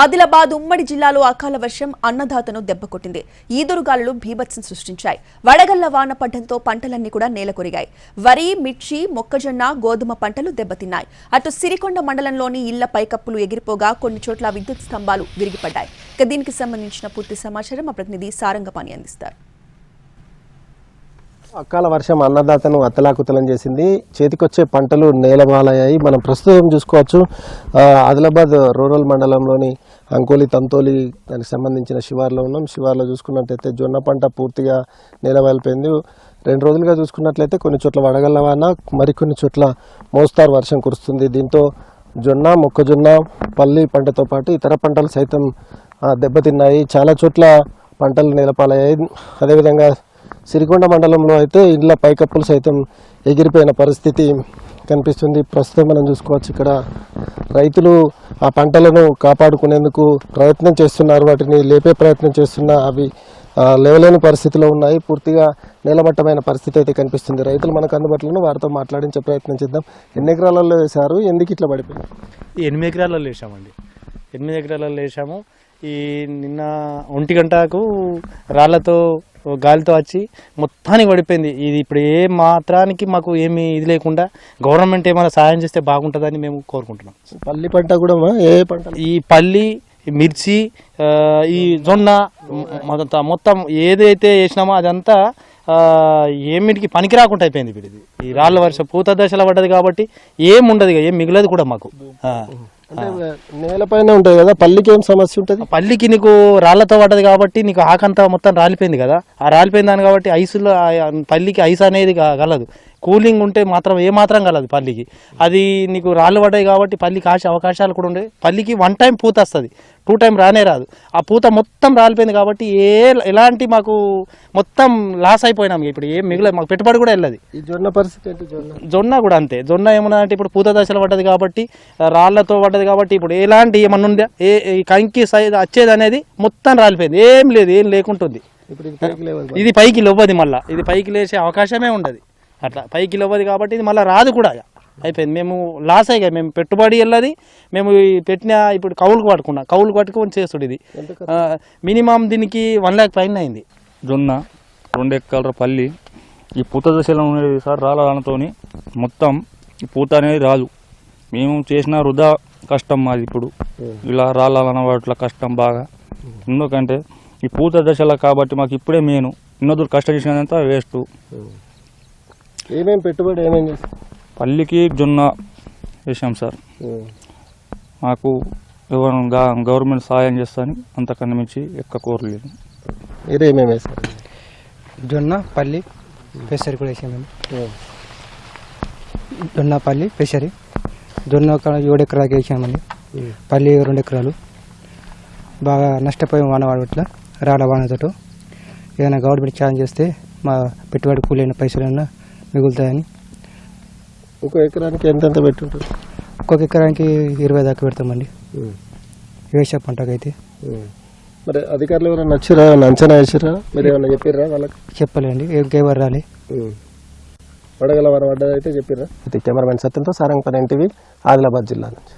ఆదిలాబాద్ ఉమ్మడి జిల్లాలో అకాల వర్షం అన్నదాతను దెబ్బకొట్టింది ఈదురుగాలులు భీభత్సం సృష్టించాయి. వడగళ్ళ వాన పడ్డంతో పంటలన్నీ కూడా నేలకొరిగాయి వరి మిర్చి మొక్కజొన్న గోధుమ పంటలు దెబ్బతిన్నాయి. అటు సిరికొండ మండలంలోని ఇళ్ళ పైకప్పులు ఎగిరిపోగా కొన్ని చోట్ల విద్యుత్ స్తంభాలు విరిగిపడ్డాయి. ఇక దీనికి సంబంధించిన పూర్తి సమాచారం మా ప్రతినిధి సారంగపాణి అందిస్తారు. అకాల వర్షం అన్నదాతను అత్తలాకుతలం చేసింది. చేతికొచ్చే పంటలు నేలమాలయ్యాయి. మనం ప్రస్తుతం చూసుకోవచ్చు ఆదిలాబాద్ రూరల్ మండలంలోని అంకోలి తంతోలి దానికి సంబంధించిన శివార్లో ఉన్నాం. శివార్లో చూసుకున్నట్లయితే జొన్న పంట పూర్తిగా నేలవాలిపోయింది. రెండు రోజులుగా చూసుకున్నట్లయితే కొన్ని చోట్ల వడగళ్ళ వాన మరికొన్ని చోట్ల మోస్తారు వర్షం కురుస్తుంది. దీంతో జొన్న మొక్కజొన్న పల్లి పంటతో పాటు ఇతర పంటలు సైతం దెబ్బతిన్నాయి. చాలా చోట్ల పంటలు నేలపాలయ్యాయి. అదేవిధంగా సిరికొండ మండలంలో అయితే ఇండ్ల పైకప్పులు సైతం ఎగిరిపోయిన పరిస్థితి కనిపిస్తుంది. ప్రస్తుతం మనం చూసుకోవచ్చు ఇక్కడ. రైతులు ఆ పంటలను కాపాడుకునేందుకు ప్రయత్నం చేస్తున్నారు. వాటిని లేపే ప్రయత్నం చేస్తున్న అవి లేవలేని పరిస్థితిలో ఉన్నాయి. పూర్తిగా నేలమట్టమైన పరిస్థితి అయితే కనిపిస్తుంది. రైతులు మనకు అందుబాటులో వారితో మాట్లాడించే ప్రయత్నం చేద్దాం. ఎన్ని ఎకరాలలో వేశారు? ఎందుకు ఇట్లా పడిపోయింది ఎనిమిది ఎకరాలలో వేసామండి ఎనిమిది ఎకరాలలో వేసాము ఈ నిన్న ఒంటి గంటకు రాళ్ళతో గాలితో వచ్చి మొత్తానికి పడిపోయింది. ఇది ఇప్పుడు ఏ మాత్రానికి మాకు ఏమి ఇది లేకుండా గవర్నమెంట్ ఏమైనా సహాయం చేస్తే బాగుంటుందని మేము కోరుకుంటున్నాం. పల్లి పంట కూడా ఏ పంట ఈ పల్లి మిర్చి ఈ జొన్న మొత్తం మొత్తం ఏదైతే వేసినామో అదంతా ఏమిటికి పనికి రాకుండా అయిపోయింది ఇప్పుడు ఇది. ఈ రాళ్ళ వర్షం పూత దశలో పడ్డది కాబట్టి ఏం ఉండదు ఇక, ఏం మిగలదు కూడా మాకు. అంటే నేలపైన ఉంటుంది కదా పల్లికి ఏం సమస్య ఉంటుంది? పల్లికి నీకు రాళ్ళతో పడ్డది కాబట్టి నీకు ఆకంతా మొత్తం రాలిపోయింది కదా. ఆ రాలిపోయిన దాని కాబట్టి ఐసులో పల్లికి ఐస్ అనేది గలదు కూలింగ్ ఉంటే మాత్రం ఏ మాత్రం కలదు పల్లికి. అది నీకు రాళ్ళు పడ్డాయి కాబట్టి పల్లికి ఆశ అవకాశాలు కూడా ఉండే పల్లికి వన్ టైం పూత వస్తుంది. టూ టైం రానే రాదు. ఆ పూత మొత్తం రాలిపోయింది కాబట్టి ఏ ఎలాంటి మాకు మొత్తం లాస్ అయిపోయినాం ఇప్పుడు. ఏం మిగలేదు మాకు పెట్టుబడి కూడా వెళ్ళదు. ఈ జొన్న పరిస్థితి జొన్న? జొన్న కూడా అంతే. జొన్న ఏమన్నా అంటే ఇప్పుడు పూత దశలో పడ్డది కాబట్టి రాళ్ళతో పడ్డది కాబట్టి ఇప్పుడు ఎలాంటి ఏమన్నా ఉందా ఏ ఈ కంకి సైజ్ వచ్చేది అనేది మొత్తం రాలిపోయింది. ఏం లేదు ఏం లేకుంటుంది. ఇది పైకి లేవదు మళ్ళా. ఇది పైకి లేచే అవకాశమే ఉండదు. అట్లా పైకి లవ్వది కాబట్టి ఇది మళ్ళీ రాదు కూడా అయిపోయింది. మేము లాస్ అయ్యాయి మేము పెట్టుబడి వెళ్ళది. మేము ఈ పెట్టిన ఇప్పుడు కౌలుకు పట్టుకున్నా. కౌలుకు పట్టుకొని చేస్తుడు ఇది. మినిమం దీనికి వన్ ల్యాక్ పైన అయింది. జొన్న రెండు ఎకరాల పల్లి ఈ పూత దశలో ఉండేది సార్ రాళ్ళతోని మొత్తం ఈ పూత అనేది రాదు. మేము చేసిన వృధా కష్టం మాది ఇప్పుడు. ఇలా రాళ్ళ వాటిలో కష్టం బాగా. ఎందుకంటే ఈ పూత దశలో కాబట్టి మాకు ఇప్పుడే మెయిన్ ఇన్నొద్దు కష్టం చేసినంత వేస్ట్. ఏమేం పెట్టుబడి ఏమేం చేస్తారు పల్లికి జొన్న వేసాం సార్. మాకు ఎవరు గవర్నమెంట్ సహాయం చేస్తాని అంతకన్నా మించి ఎక్క కోరలేదు మీరు ఏమేమి వేస్తారు జొన్న పల్లి పెసరి కూడా వేసాము జొన్న పల్లి పెసరి. జొన్న ఒక ఏడు ఎకరాలకి వేసామండి పల్లి రెండు ఎకరాలు. బాగా నష్టపోయాం వాన వాడట్ల రాళ్ళ వానతో ఏదైనా గవర్నమెంట్ ఛార్జ్ చేస్తే మా పెట్టుబడి కూలైన పైసలైనా మిగులుతాయని. ఇంకో ఎకరానికి ఎంతెంత పెట్టుంటారు? ఒక్కొక్క ఎకరానికి ఇరవై దాకా పెడతామండి. వేసే పంటకైతే. మరి అధికారులు ఎవరైనా నచ్చిరా? ఏమైనా అంచనా వేసిరా? మీరు ఏమైనా చెప్పిర్రా వాళ్ళకి? చెప్పలేండి ఇంకెవరు రాలే. వడగల వారం పడ్డది అయితే చెప్పిర్రా? కెమెరామెన్ సత్యంతో సారంగపల్లి ఎన్టీవీ ఆదిలాబాద్ జిల్లా నుంచి.